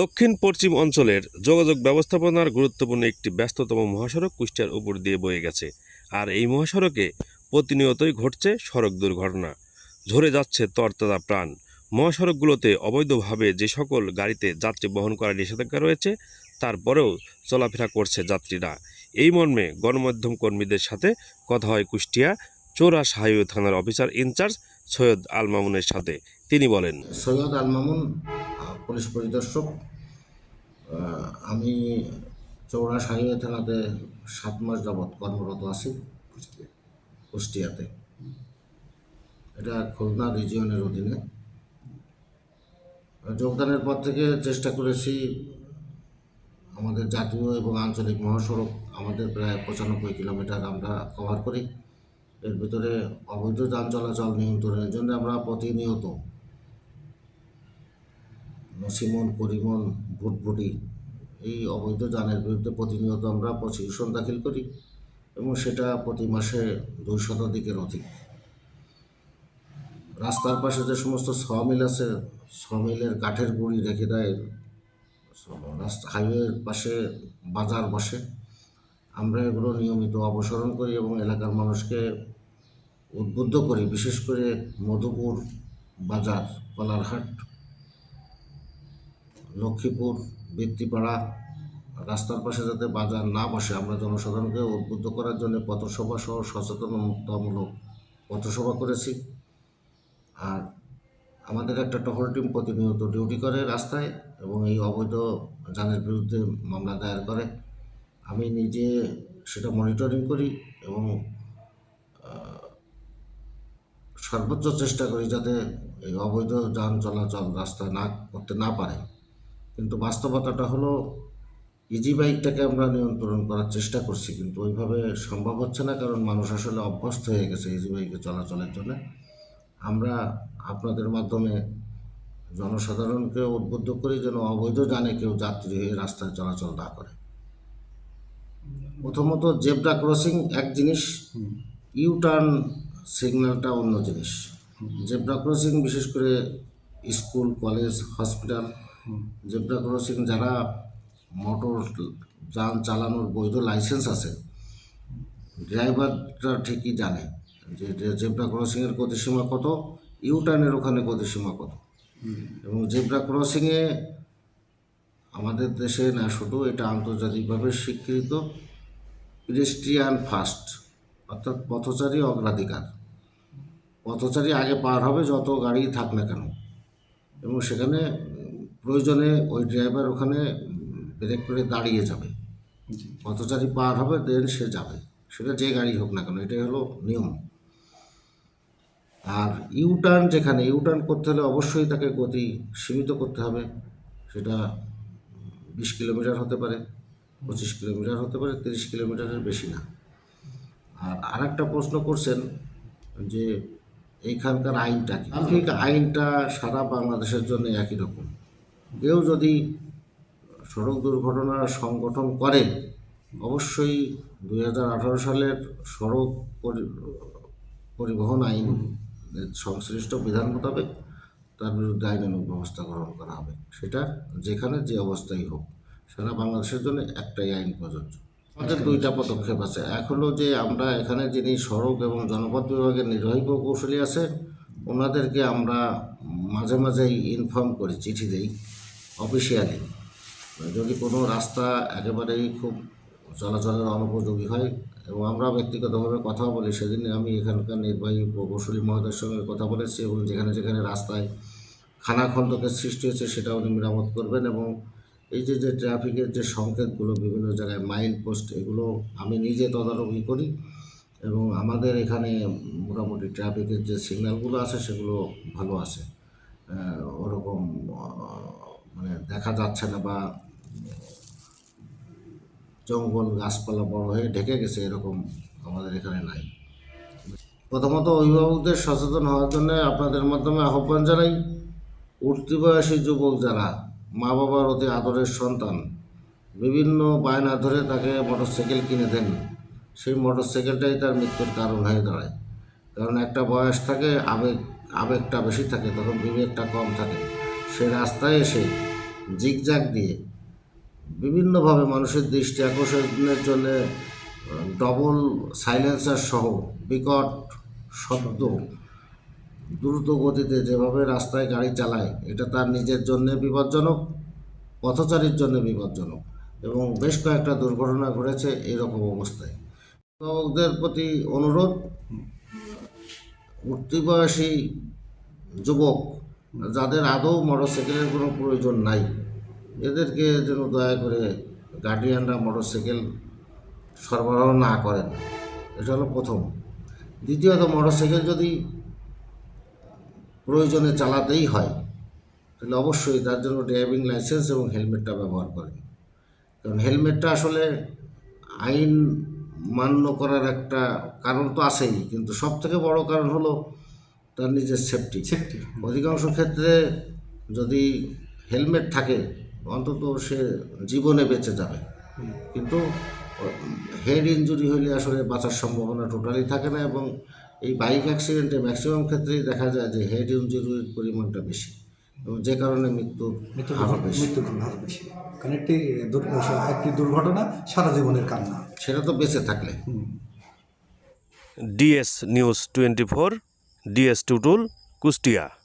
দক্ষিণ পশ্চিম অঞ্চলের যোগাযোগ ব্যবস্থাপনার গুরুত্বপূর্ণ একটি ব্যস্ততম মহাসড়ক কুষ্টিয়ার উপর দিয়ে বয়ে গেছে। আর এই মহাসড়কে প্রতিনিয়তই ঘটছে সড়ক দুর্ঘটনা। ঝরে যাচ্ছে তরতাজা প্রাণ। মহাসড়কগুলোতে অবৈধভাবে যে সকল গাড়িতে যাত্রী বহন করার নিষেধাজ্ঞা রয়েছে তারপরেও চলাফেরা করছে যাত্রীরা। এই মর্মে গণমাধ্যম কর্মীদের সাথে কথা হয় কুষ্টিয়া চোরাস হাইওয়ে থানার officer in charge Syed Al মামুনের সাথে। তিনি বলেন, সৈয়দ আল মামুন পুলিশ পরিদর্শক আমি চৌরাশ হাইওয়ে থানাতে সাত মাস যাবৎ কর্মরত আছি কুষ্টিয়াতে। এটা খুলনা রিজিয়নের অধীনে। যোগদানের পর থেকে চেষ্টা করেছি আমাদের জাতীয় এবং আঞ্চলিক মহাসড়ক আমাদের প্রায় পঁচানব্বই কিলোমিটার আমরা কভার করি। এর ভিতরে অবৈধ যান চলাচল নিয়ন্ত্রণের জন্য আমরা প্রতিনিয়ত নসিমন করিমন ভুটভুটি এই অবৈধ যানের বিরুদ্ধে প্রতিনিয়ত আমরা প্রসিকিউশন দাখিল করি এবং সেটা প্রতি মাসে দুই শতাধিকের অধিক। রাস্তার পাশে যে সমস্ত সমিল আছে সমিলের কাঠের গুঁড়ি রেখে দেয়, রাস্তা, হাইওয়ের পাশে বাজার বসে। আমরা এগুলো নিয়মিত অপসারণ করি এবং এলাকার মানুষকে উদ্বুদ্ধ করি, বিশেষ করে মধুপুর বাজার, কলারহাট। লক্ষ্মীপুর, বৃত্তিপাড়া রাস্তার পাশে যাতে বাজার না বসে, আমরা জনসাধারণকে উদ্বুদ্ধ করার জন্য পথসভা সহ সচেতনতামূলক পথসভা করেছি। আর আমাদের একটা টহল টিম প্রতিনিয়ত ডিউটি করে রাস্তায় এবং এই অবৈধ যানের বিরুদ্ধে মামলা দায়ের করে। আমি নিজে সেটা মনিটরিং করি এবং সর্বোচ্চ চেষ্টা করি যাতে এই অবৈধ যান চলাচল রাস্তায় না করতে না পারে। কিন্তু বাস্তবতাটা হলো ইজি বাইকটাকে আমরা নিয়ন্ত্রণ করার চেষ্টা করছি কিন্তু ওইভাবে সম্ভব হচ্ছে না কারণ মানুষ আসলে অভ্যস্ত হয়ে গেছে ইজি বাইকে চলাচলের জন্য। আমরা আপনাদের মাধ্যমে জনসাধারণকে উদ্বুদ্ধ করি যেন অবৈধ জানে কেউ যাত্রী হয়ে রাস্তায় চলাচল না করে। প্রথমত জেব্রা ক্রসিং এক জিনিস ইউ টার্ন সিগন্যালটা অন্য জিনিস। জেব্রা ক্রসিং বিশেষ করে school college hospital zebra crossing যারা মোটর যান চালানোর বৈধ লাইসেন্স আছে ড্রাইভাররা ঠিকই জানে যে জেব্রা ক্রসিংয়ের গতিসীমা কত ইউ টার্নের ওখানে গতিসীমা কত। এবং জেব্রা ক্রসিংয়ে আমাদের দেশে না শুধু এটা আন্তর্জাতিকভাবে স্বীকৃত পেডেস্ট্রিয়ান ফার্স্ট অর্থাৎ পথচারী অগ্রাধিকার। পথচারী আগে পার হবে যত গাড়ি থাক না কেন। এবং সেখানে প্রয়োজনে ওই ড্রাইভার ওখানে ব্রেক করে দাঁড়িয়ে যাবে। পথচারী পার হবে দেন সে যাবে। সেটা যে গাড়ি হোক না কেন এটাই হলো নিয়ম। আর ইউ টার্ন যেখানে ইউটার্ন করতে হলে অবশ্যই তাকে গতি সীমিত করতে হবে। সেটা বিশ কিলোমিটার হতে পারে পঁচিশ কিলোমিটার হতে পারে তিরিশ কিলোমিটারের বেশি না। আর আরেকটা প্রশ্ন করছেন যে এইখানকার আইনটা কি? ট্রাফিক আইনটা সারা বাংলাদেশের জন্য একই রকম। কেউ যদি সড়ক দুর্ঘটনা সংগঠন করে অবশ্যই দুই হাজার আঠারো সালের সড়ক পরি- পরিবহন আইন সংশ্লিষ্ট বিধান মোতাবেক তার বিরুদ্ধে আইনানুগ ব্যবস্থা গ্রহণ করা হবে। সেটা যেখানে যে অবস্থায় হোক সারা বাংলাদেশের জন্য একটাই আইন প্রযোজ্য। আমাদের দুইটা পদক্ষেপ আছে। এক হলো যে আমরা এখানে যিনি সড়ক এবং জনপথ বিভাগের নির্বাহী প্রকৌশলী আছে ওনাদেরকে আমরা মাঝে মাঝেই ইনফর্ম করি চিঠি দেই। অফিসিয়ালি যদি কোনো রাস্তা একেবারেই খুব চলাচলের অনুপযোগী হয় এবং আমরা ব্যক্তিগতভাবে কথা বলি, সেদিন আমি এখানকার নির্বাহী প্রকৌশলী মহোদয়ের সঙ্গে কথা বলেছি এবং যেখানে যেখানে রাস্তায় খানাখন্দকের সৃষ্টি হয়েছে সেটা উনি মেরামত করবেন এবং এই যে যে ট্রাফিকের যে সংকেতগুলো বিভিন্ন জায়গায়, মাইল পোস্ট, এগুলো আমি নিজে তদারকি করি এবং আমাদের এখানে মোটামুটি ট্রাফিকের যে সিগন্যালগুলো আছে সেগুলো ভালো আছে ওরকম মানে দেখা যাচ্ছে না বা জঙ্গল গাছপালা বড় হয়ে ঢেকে গেছে, এরকম আমাদের এখানে নাই। প্রথমত অভিভাবকদের সচেতন হওয়ার জন্য আপনাদের মাধ্যমে আহ্বান জানাই, উঠতি বয়সী যুবক যারা, মা বাবার অতি আদরের সন্তান, বিভিন্ন বায়না ধরে তাকে মোটরসাইকেল কিনে দেন। সেই মোটরসাইকেলটাই তার মৃত্যুর কারণ হয়ে দাঁড়ায়। কারণ একটা বয়স থাকে, আবেগ, আবেগটা বেশি থাকে, তখন বিবেকটা কম থাকে। সে রাস্তায় এসে জিগজাগ দিয়ে বিভিন্নভাবে মানুষের দৃষ্টি আকর্ষণের জন্য ডবল সাইলেন্সার সহ বিকট শব্দ দ্রুত গতিতে যেভাবে রাস্তায় গাড়ি চালায়, এটা তার নিজের জন্য বিপজ্জনক, পথচারীর জন্য বিপজ্জনক এবং বেশ কয়েকটা দুর্ঘটনা ঘটেছে এরকম অবস্থায়। অভিভাবকদের প্রতি অনুরোধ, উঠতি বয়সী যুবক যাদের আদৌ মোটরসাইকেলের কোনো প্রয়োজন নাই, এদেরকে যেন দয়া করে গার্ডিয়ানরা মোটরসাইকেল সরবরাহ না করেন। এটা হলো প্রথম। দ্বিতীয়ত, মোটরসাইকেল যদি প্রয়োজনে চালাতেই হয়, তাহলে অবশ্যই তার জন্য ড্রাইভিং লাইসেন্স এবং হেলমেটটা ব্যবহার করেন। কারণ হেলমেটটা আসলে আইন মান্য করার একটা কারণ তো আছেই, কিন্তু সব থেকে বড় কারণ হলো তার নিজের সেফটি সেফটি অধিকাংশ ক্ষেত্রে যদি হেলমেট থাকে অন্তত সে জীবনে বেঁচে যাবে। কিন্তু হেড ইনজুরি হলে আসলে বাঁচার সম্ভাবনা টোটালি থাকে না এবং এই বাইক অ্যাক্সিডেন্টে ম্যাক্সিমাম ক্ষেত্রেই দেখা যায় যে হেড ইনজুরির পরিমাণটা বেশি এবং যে কারণে মৃত্যু মৃত্যু মৃত্যুর হার বেশি। কারণ একটি একটি দুর্ঘটনা সারা জীবনের কান্না। সেটা তো বেঁচে থাকলে। DS news twenty four DS Tutul Kushtia.